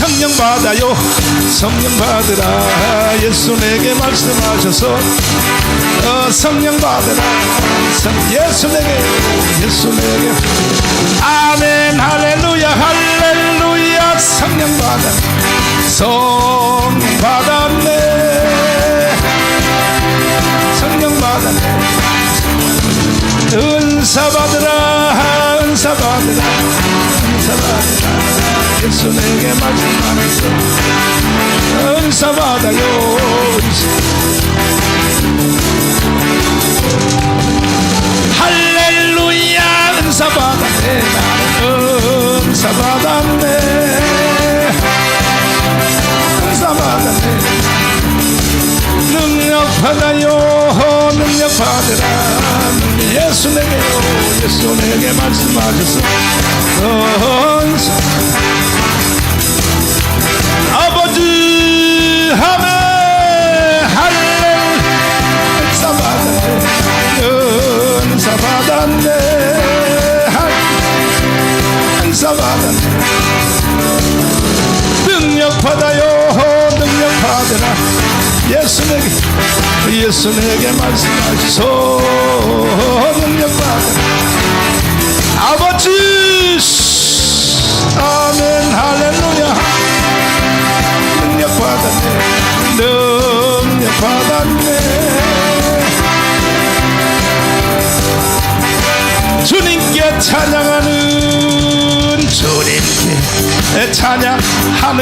성령 받아요. 성령 받으라. 예수 내게 말씀하셔서. 어, 성령 받으라. 성, 예수 내게 예수 내게. 아멘. 할렐루야. 할렐루야 예수 내게 말씀하면서 은사 받아요. 할렐루야 은사 받았네 나는 은사 받았네 은사 받았네 능력 받아요 능력 받으라 예수 내게요 예수 내게 말씀하셔서 은사 아버지 하메 할렐 은사 받았네 은사 받았네 할 은사 받았네. 능력 받아요 능력 받으라. 예수 내게 예수 내게 말씀하시소. 능력 받으라 찬양하는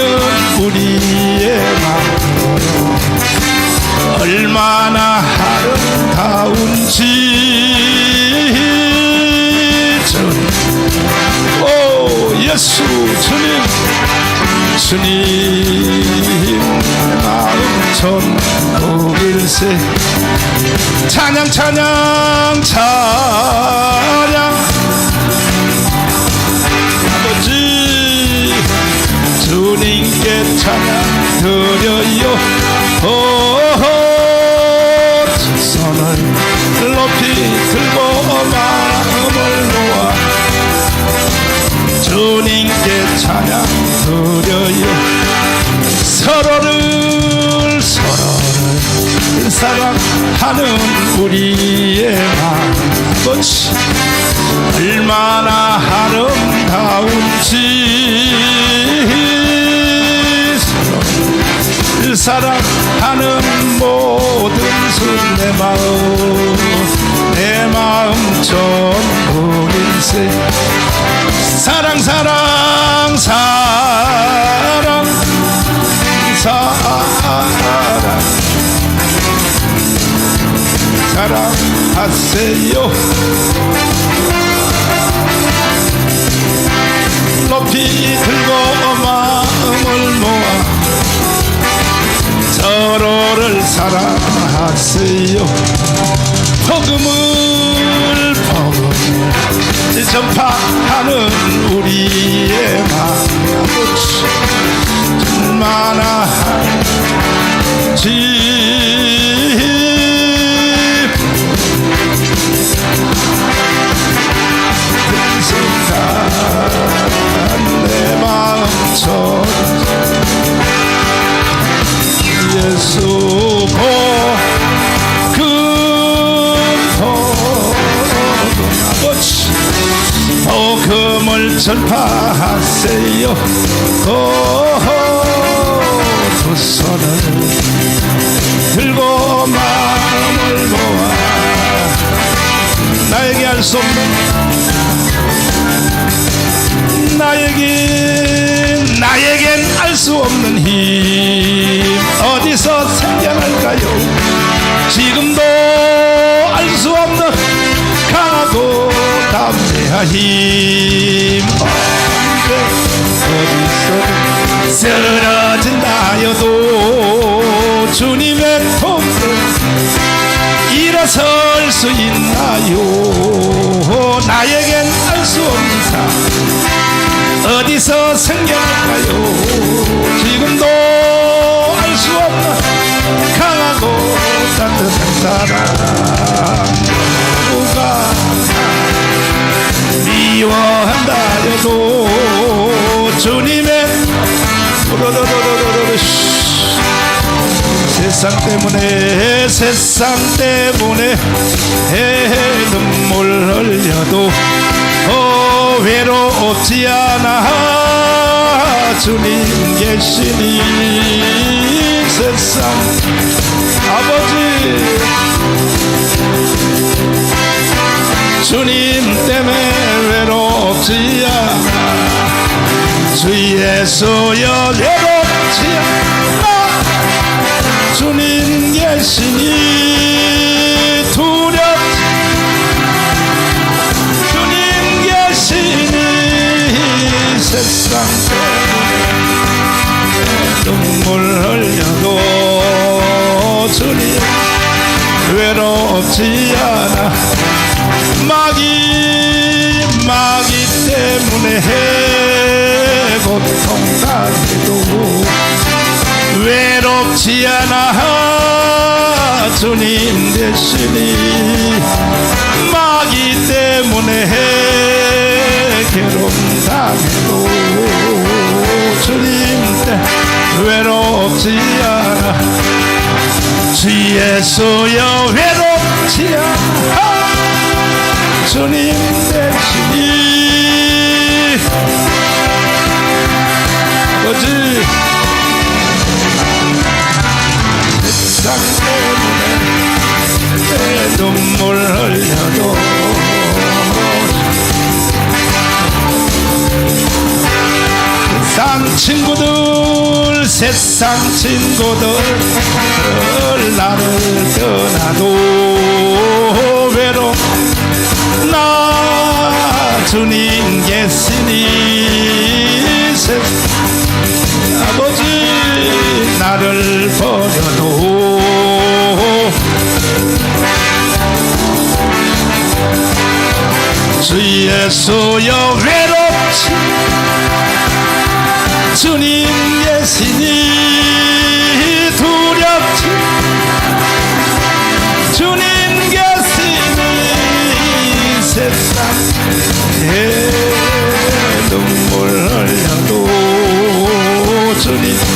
우리의 마음. 얼마나 아름다운지 오 예수 주님. 주님 마음 전국일세. 찬양 찬양 찬양 하는 우리의 마음꽃이 얼마나 아름다운지. 서로를 사랑하는 모든 순내 마음 사랑하세요. 높이 들고 마음을 모아 서로를 사랑하세요. 복음을 복음을 전파하는 우리의 마음 얼마나 집 전파하세요. 오두 손을 들고 마음을 모아 나에게 할수 없는 나에게 나에겐 알 수 없는 힘. 어디서 생겨날까요? 지금 언제 어디서 쓰러진다 여도 주님의 품에 일어설 수 있나요? 나에겐 알 수 없는 삶 어디서 생겨날까요? 지금도 알 수 없는 강하고 따뜻한 사랑 해도 주님의 세상 때문에 세상 때문에 눈물 흘려도 어, 외롭지 않아. 주님 계시니 세상 아버지. 주님 지 않아 주 예수여 않아 주님 계시니 두렵지. 주님 계시니 세상 눈물 흘려도 주님 외롭지 않아. 마귀 마귀 때문에 고통당해도 외롭지 않아. 주님 대신이 마귀 때문에 괴로움 당해도 주님 때 외롭지 않아. 주 예수여 외롭지 않아 주님 대신이 아버지 세상 때문에 내 눈물 흘려도 세상 친구들 세상 친구들 나를 떠나도 외로 나 주님 계시니 세 아버지 나를 버려도. 주 예수여 외롭지. 주님 계시니 这里